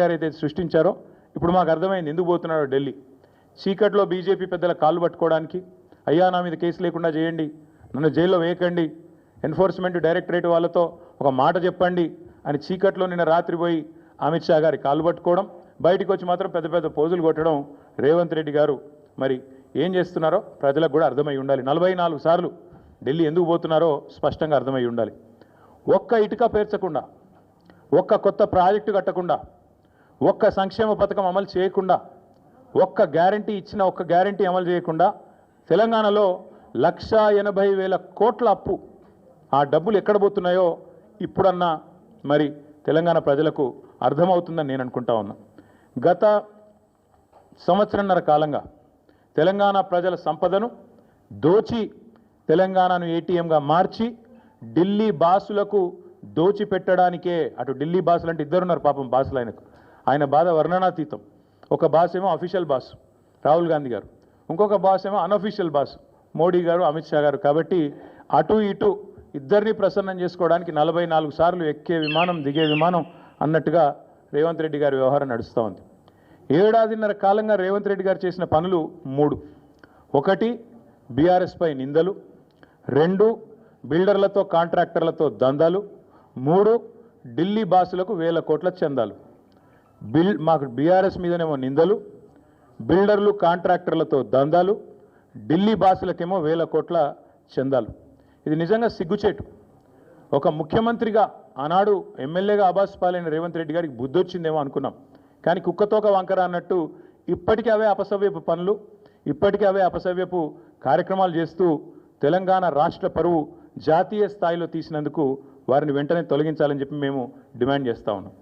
గారు అయితే సృష్టించారో ఇప్పుడు మాకు అర్థమైంది ఎందుకు పోతున్నాడో ఢిల్లీ. చీకట్లో బీజేపీ పెద్దల కాళ్ళు పట్టుకోవడానికి అయ్యా నా మీద కేసు లేకుండా చేయండి నన్ను జైల్లో వేయకండి ఎన్ఫోర్స్మెంట్ డైరెక్టరేట్ వాళ్ళతో ఒక మాట చెప్పండి అని చీకట్లో నిన్న రాత్రి పోయి అమిత్ షా గారి కాళ్ళు పట్టుకోవడం బయటికి వచ్చి మాత్రం పెద్ద పెద్ద పోజులు కొట్టడం రేవంత్ రెడ్డి గారు. మరి ఏం చేస్తున్నారో ప్రజలకు కూడా అర్థమై ఉండాలి. నలభై నాలుగు సార్లు ఢిల్లీ ఎందుకు పోతున్నారో స్పష్టంగా అర్థమై ఉండాలి. ఒక్క ఇటుక పేర్చకుండా ఒక్క కొత్త ప్రాజెక్టు కట్టకుండా ఒక్క సంక్షేమ పథకం అమలు చేయకుండా ఒక్క గ్యారంటీ ఇచ్చిన ఒక్క గ్యారంటీ అమలు చేయకుండా తెలంగాణలో లక్ష ఎనభై వేల కోట్ల అప్పు ఆ డబ్బులు ఎక్కడ పోతున్నాయో ఇప్పుడన్నా మరి తెలంగాణ ప్రజలకు అర్థమవుతుందని నేను అనుకుంటా ఉన్నా. గత సంవత్సరంన్నర కాలంగా తెలంగాణ ప్రజల సంపదను దోచి తెలంగాణను ఏటీఎంగా మార్చి ఢిల్లీ బాసులకు దోచి పెట్టడానికే అటు ఢిల్లీ బాసులు అంటే ఇద్దరున్నారు పాపం బాసులు ఆయనకు ఆయన బాధ వర్ణనాతీతం. ఒక బాస్ ఏమో అఫీషియల్ బాస్ రాహుల్ గాంధీ గారు. ఇంకొక బాస్ ఏమో అన్అఫీషియల్ బాస్ మోడీ గారు అమిత్ షా గారు. కాబట్టి అటు ఇటు ఇద్దరిని ప్రసన్నం చేసుకోవడానికి నలభై నాలుగు సార్లు ఎక్కే విమానం దిగే విమానం అన్నట్టుగా రేవంత్ రెడ్డి గారి వ్యవహారం నడుస్తూ ఉంది. ఏడాదిన్నర కాలంగా రేవంత్ రెడ్డి గారు చేసిన పనులు మూడు. ఒకటి బీఆర్ఎస్పై నిందలు. రెండు బిల్డర్లతో కాంట్రాక్టర్లతో దందాలు. మూడు ఢిల్లీ బాసులకు వేల కోట్ల చందాలు. బిల్ మాకు బీఆర్ఎస్ మీదనేమో నిందలు బిల్డర్లు కాంట్రాక్టర్లతో దందాలు ఢిల్లీ బాసులకేమో వేల కోట్ల చందాలు. ఇది నిజంగా సిగ్గుచేటు. ఒక ముఖ్యమంత్రిగా ఆనాడు ఎమ్మెల్యేగా ఆబాస్ పాలైన రేవంత్ రెడ్డి గారికి బుద్ధొచ్చిందేమో అనుకున్నాం. కానీ కుక్కతోక వంకర అన్నట్టు ఇప్పటికీ అవే అపసవ్యపు పనులు ఇప్పటికీ అవే అపసవ్యపు కార్యక్రమాలు చేస్తూ తెలంగాణ రాష్ట్ర పరువు జాతీయ స్థాయిలో తీసినందుకు వారిని వెంటనే తొలగించాలని చెప్పి మేము డిమాండ్ చేస్తా ఉన్నాం.